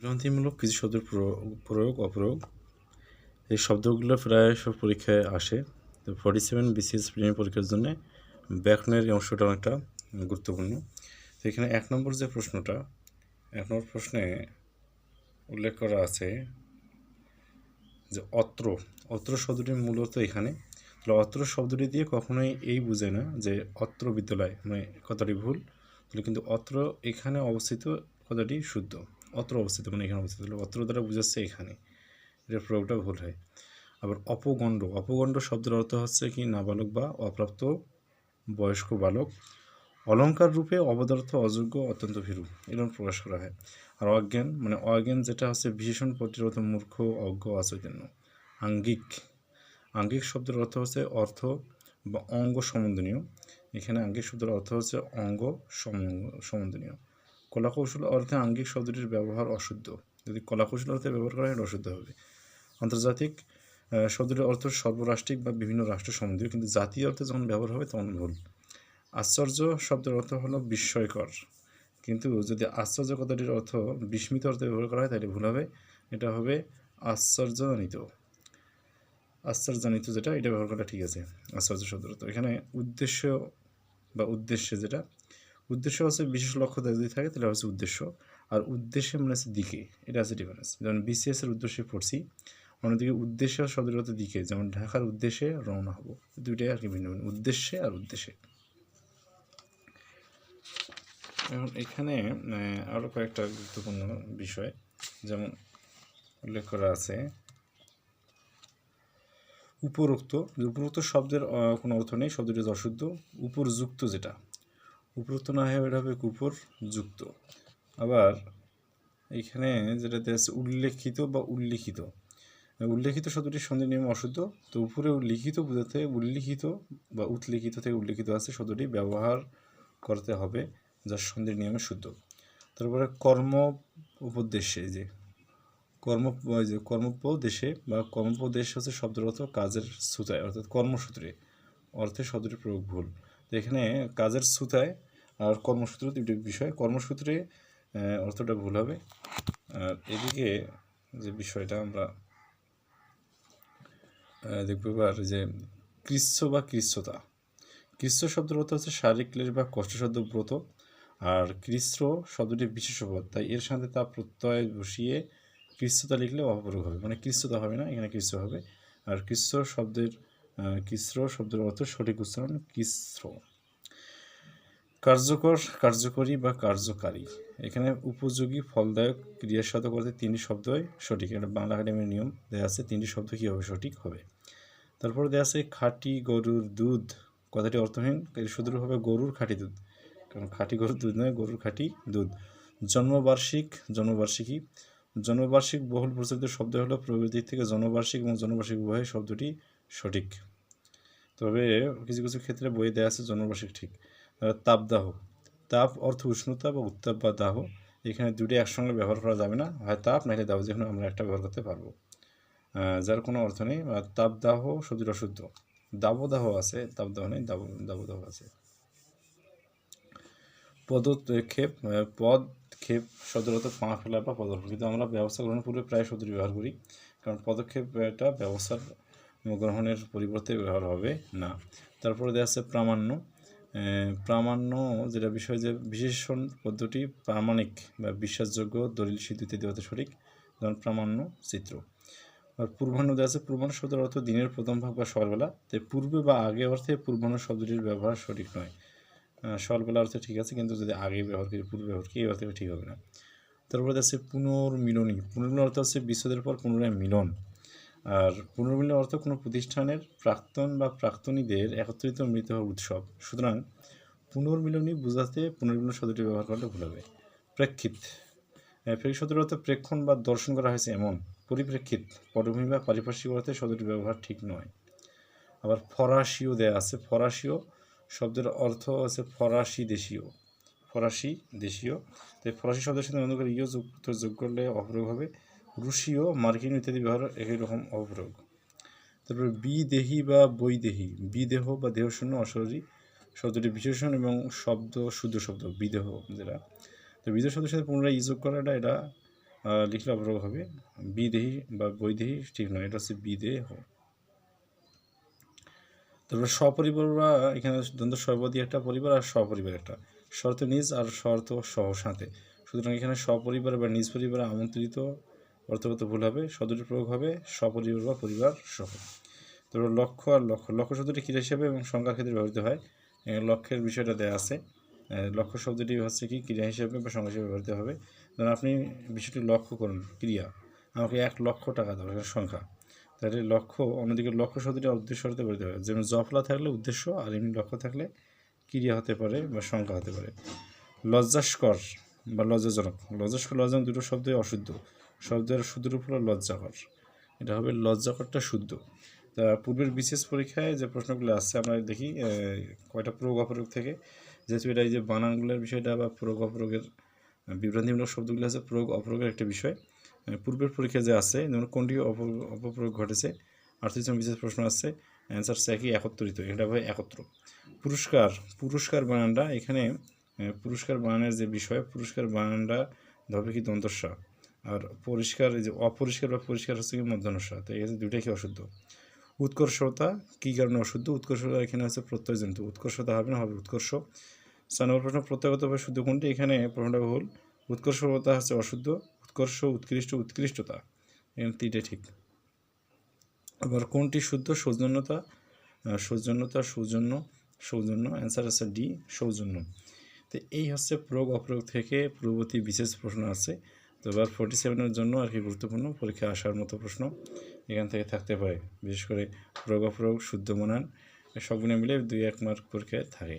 বিভ্রান্তিমূলক কিছু শব্দের প্রয়োগ প্রয়োগ, অপ্রয়োগ। এই শব্দগুলো প্রায় সব পরীক্ষায় আসে। তো ফর্টি সেভেন বিসিএস প্রিমিয়াম পরীক্ষার জন্য ব্যাকরণের অংশটা অনেকটা গুরুত্বপূর্ণ। তো এখানে এক নম্বর যে প্রশ্নটা, এক নম্বর প্রশ্নে উল্লেখ করা আছে যে অত্র অত্র শব্দটি মূলত এখানে। তাহলে অত্র শব্দটি দিয়ে কখনোই এই বুঝে না যে অত্র বিদ্যালয় মানে কথাটি ভুল। তাহলে কিন্তু অত্র এখানে অবস্থিত কথাটি শুদ্ধ। অত্র অবস্থিত মানে এখানে অবস্থিত। অত্র দ্বারা বুঝাচ্ছে এখানে। এটার প্রয়োগটা ভুল হয়। আবার অপগণ্ড অপগণ্ড শব্দের অর্থ হচ্ছে কি? নাবালক বা অপ্রাপ্ত বয়স্ক বালক অলঙ্কার রূপে অবদার্থ, অযোগ্য, অত্যন্ত ভীরু এরকম প্রকাশ করা হয়। আর অজ্ঞান মানে অজ্ঞান যেটা হচ্ছে ভীষণ প্রতিরোধ, মূর্খ, অজ্ঞ, অচৈতন্য, আঙ্গিক। আঙ্গিক শব্দের অর্থ হচ্ছে অর্থ বা অঙ্গ সম্বন্ধনীয় এখানে আঙ্গিক শব্দের অর্থ হচ্ছে অঙ্গ সম্বন্ধনীয় কলাকৌশল অর্থে আঙ্গিক শব্দটির ব্যবহার অশুদ্ধ। যদি কলাকৌশল অর্থে ব্যবহার করা হয় অশুদ্ধ হবে। আন্তর্জাতিক শব্দটির অর্থ সর্বরাষ্ট্রিক বা বিভিন্ন রাষ্ট্র সম্বন্ধীয় কিন্তু জাতীয় অর্থে যখন ব্যবহার হবে, তখন ভুল। আশ্চর্য শব্দের অর্থ হলো বিস্ময়কর। কিন্তু যদি আশ্চর্য কথাটির অর্থ বিস্মিত অর্থে ব্যবহার করা হয়, তাহলে ভুল হবে। এটা হবে আশ্চর্যজনিত। আশ্চর্যজনিত যেটা, এটা ব্যবহার করা ঠিক আছে। আশ্চর্য শব্দের অর্থ। এখানে উদ্দেশ্য বা উদ্দেশ্যে যেটা উদ্দেশ্য হচ্ছে বিশেষ লক্ষ্য যদি থাকে, তাহলে হচ্ছে উদ্দেশ্য। আর উদ্দেশ্যে মানে হচ্ছে দিকে। এটা আছে ডিফারেন্স যেমন বিসিএস এর উদ্দেশ্যে পড়ছি, অন্যদিকে উদ্দেশ্য শব্দের অর্থ দিকে। যেমন ঢাকার উদ্দেশ্যে রওনা হব। দুইটাই আর কি ভিন্ন ভিন্ন। উদ্দেশ্যে আর উদ্দেশ্যে। এখন এখানে আরও কয়েকটা গুরুত্বপূর্ণ বিষয়। যেমন উল্লেখ করা আছে, উপরোক্ত। উপরোক্ত শব্দের কোনো অর্থ নেই, শব্দটি অশুদ্ধ। উপরযুক্ত যেটা। উপরোক্ত না হয়ে এটা হবে কুপর যুক্ত। আবার এখানে যেটা আছে, উল্লেখিত বা উল্লিখিত। উল্লেখিত শব্দটির সন্ধি নিয়ম অশুদ্ধ, তো উপরে লিখিত বোঝাতে উল্লিখিত বা উৎলিখিত থেকে উল্লিখিত আছে শব্দটি ব্যবহার করতে হবে যার সন্ধির নিয়মে শুদ্ধ। তারপরে কর্ম উপদেশে যে কর্ম যে কর্মোপদেশে বা কর্মোপদেশ হচ্ছে শব্দের অর্থ কাজের সুতায়, অর্থাৎ কর্মসূত্রে। অর্থে শব্দটির প্রয়োগ ভুল। তো এখানে কাজের সুতায় আর কর্মসূত্র দুটি বিষয়। কর্মসূত্রে অর্থটা ভুল হবে। আর এদিকে যে বিষয়টা আমরা দেখব এবার যে কৃষ্ণ বা কৃষ্ণতা কৃষ্ণ শব্দের অর্থ হচ্ছে শারীরিক ক্লেশ বা কষ্টসাধ্য ব্রত। আর কৃষ্ণ শব্দটি বিশেষপদ তাই এর সাথে তা প্রত্যয় বসিয়ে কৃষ্ণতা লিখলে অপরোগ হবে। মানে কৃষ্ণতা হবে না, এখানে কৃষ্ণ হবে। আর কৃষ্ণ শব্দের কৃষ্ণ শব্দের অর্থ সঠিক উচ্চারণ কৃষ্ণ কার্যকর, কার্যকরী বা কার্যকারী। এখানে উপযোগী ফলদায়ক ক্রিয়ার সাথে করতে তিনটি শব্দই সঠিক। এটা বাংলা একাডেমির নিয়ম। দেওয়া আছে তিনটি শব্দ কীভাবে সঠিক হবে। তারপরে দেওয়া আছে খাঁটি গরুর দুধ। কথাটি অর্থহীন শুধু হবে গরুর খাঁটি দুধ। কারণ খাঁটি গরুর দুধ নয়, গরুর খাঁটি দুধ। জন্মবার্ষিক, জন্মবার্ষিকী। জন্মবার্ষিক বহুল প্রচলিত শব্দ হলো প্রয়োগের থেকে জন্মবার্ষিক এবং জন্মবার্ষিক উভয় শব্দটি সঠিক। তবে কিছু কিছু ক্ষেত্রে বই দেওয়া আছে জন্মবার্ষিক ঠিক। তাপদাহ তাপ অর্থ উষ্ণতা বা উত্তাপ বা দাহ। এখানে দুটি একসঙ্গে ব্যবহার করা যাবে না। হয় তাপ নাহলে দাহ যেখানে আমরা একটা ব্যবহার করতে পারব। যার কোনো অর্থ নেই। তাপদাহ শব্দটি অশুদ্ধ। দাবদাহ আছে তাপদাহ নেই দাবদাহ আছে। পদক্ষেপ পদক্ষেপ অর্থ পা ফেলা বা পদক্ষেপ। কিন্তু আমরা ব্যবস্থা গ্রহণ পূর্বে প্রায় শব্দটি ব্যবহার করি। কারণ পদক্ষেপ এটা ব্যবস্থার গ্রহণের পরিবর্তে ব্যবহার হবে না। তারপরে দেওয়া আছে প্রামাণ্য। প্রামাণ্য যেটা বিষয় যে বিশেষণ পদ্ধতি প্রামাণিক বা বিশ্বাসযোগ্য দলিল সিদ্ধ ইত্যাদি সঠিক, যেমন প্রামাণ্য চিত্র। আর পূর্বাহ্ন দেওয়া আছে পূর্বাহ্ন শব্দের অর্থ দিনের প্রথম ভাগ বা সকালবেলা। তাই পূর্বে বা আগে অর্থে পূর্বাহ্ন শব্দটির ব্যবহার সঠিক নয়। সকালবেলা অর্থে ঠিক আছে, কিন্তু যদি আগে ব্যবহার করি, পূর্বে ব্যবহার করি, এই অর্থে ঠিক হবে না। তারপরে আছে পুনর্মিলনী। পুনর্মিলন অর্থ হচ্ছে বিচ্ছেদের পর পুনরায় মিলন। আর পুনর্মিলনের অর্থ কোনো প্রতিষ্ঠানের প্রাক্তন বা প্রাক্তনীদের একত্রিত মৃত হওয়ার উৎসব। সুতরাং পুনর্মিলনী বোঝাতে পুনর্মিলন শব্দটি ব্যবহার করলে ভুল হবে। প্রেক্ষিত। প্রেক্ষিত শব্দের অর্থ প্রেক্ষণ বা দর্শন করা হয়েছে এমন। পরিপ্রেক্ষিত। পটভূমি বা পারিপার্শ্বিক অর্থে শব্দটির ব্যবহার ঠিক নয়। আবার ফরাসিও দেয়া আছে। ফরাসিও শব্দের অর্থ আছে ফরাসি দেশীয়। ফরাসি দেশীয়। তাই ফরাসি শব্দের সাথে অন্য করে ইয় যোগ করলে অপ্রয়োগ হবে। রুশীয় মার্কিন ইত্যাদি ব্যবহার একই রকম অপ্রয়োগ তারপরে বিদেহী বা বৈদেহী বিদেহ বা দেহশূন্য অশরী শব্দটি বিশেষণ এবং শব্দ শুদ্ধ শব্দ, বিদেহ যেটা। তো বিদেহ শব্দের সাথে পুনরায় ইযোগ করাটা এটা লিখলে অপরোগ হবে। বিদেহী বা বৈদেহী ঠিক নয়, এটা হচ্ছে বিদেহ তারপরে সপরিবার বা এখানে দ্বন্দ্ব সর্বদি একটা পরিবার আর সপরিবার একটা। শর্ত নিজ আর শর্ত সহ সাথে। সুতরাং এখানে সপরিবার বা নিজ পরিবার আমন্ত্রিত অর্থগত ভুল হবে শব্দটি প্রয়োগ হবে, সপরিবার বা পরিবার সহ। তারপর লক্ষ্য আর লক্ষ্য। লক্ষ্য শব্দটি ক্রিয়া হিসেবে এবং সংখ্যার ক্ষেত্রে ব্যবহৃত হয়। লক্ষ্যের বিষয়টা দেওয়া আছে। লক্ষ্য শব্দটি হচ্ছে কি, ক্রিয়া হিসেবে বা সংখ্যা হিসেবে ব্যবহৃত হবে। ধরুন আপনি বিষয়টি লক্ষ্য করুন, ক্রিয়া। আমাকে এক লক্ষ টাকা দেওয়া সংখ্যা। তাহলে লক্ষ্য, অন্যদিকে লক্ষ্য শব্দটি উদ্দেশ্য হতে হবে যেমন জফলা থাকলে উদ্দেশ্য, আর এমনি লক্ষ্য থাকলে ক্রিয়া হতে পারে বা সংখ্যা হতে পারে। লজ্জাস্কর বা লজ্জাজনক। লজ্জাস্কর, লজ্জাজনক দুটো শব্দই অশুদ্ধ। শব্দের শুদ্ধ রূপ হলো লজ্জাকর। এটা হবে লজ্জাকরটা শুদ্ধ। তা পূর্বের বিশেষ পরীক্ষায় যে প্রশ্নগুলো আসছে, আমরা দেখি কয়টা প্রয়োগ অপরোগ থেকে। যেহেতু এটা এই যে বানানগুলোর বিষয়টা বা প্রয়োগ অপরোগের বিভ্রান্তিমূলক শব্দগুলো আছে প্রয়োগ অপরোগের একটা বিষয়। পূর্বের পরীক্ষায় যে আছে যেমন কোনটি অপ- অপপ্রয়োগ ঘটেছে আর্থিক বিশেষ প্রশ্ন আসছে, অ্যান্সার সে একই একত্রিত, এটা হবে একত্র। পুরস্কার পুরস্কার বানানটা এখানে পুরস্কার বানানের যে বিষয়, পুরস্কার বানানটা ধবে কি দন্তস্বা আর পরিষ্কার, এই যে অপরিষ্কার বা পরিষ্কার হচ্ছে কি মধ্যাহ্নস্বা তো এই হচ্ছে দুইটাই কি অশুদ্ধ? উৎকর্ষতা, কী কারণে অশুদ্ধ? উৎকর্ষতা এখানে হচ্ছে প্রত্যয়জনিত উৎকর্ষতা হবে না, হবে উৎকর্ষ। চার নম্বর প্রশ্ন প্রত্যয়গতভাবে শুদ্ধ কোনটি? এখানে প্রশ্নটা ভুল। উৎকর্ষতা হচ্ছে অশুদ্ধ, উৎকর্ষ, উৎকৃষ্ট, উৎকৃষ্টতা। এখানে তিনটে ঠিক। আবার কোনটি শুদ্ধ? সৌজন্যতা। সৌজন্যতা, সৌজন্য সৌজন্য। অ্যান্সার আছে ডি সৌজন্য। তো এই হচ্ছে প্রয়োগ অপ্রয়োগ থেকে পূর্ববর্তী বিশেষ প্রশ্ন আছে। তো এবার ফোর্টি সেভেনের জন্য আর কি গুরুত্বপূর্ণ পরীক্ষা আসার মতো প্রশ্ন এখান থেকে থাকতে পারে। বিশেষ করে প্রয়োগ অপ্রয়োগ শুদ্ধ মনান সবগুলো মিলে দুই এক মার্ক পরীক্ষায় থাকে।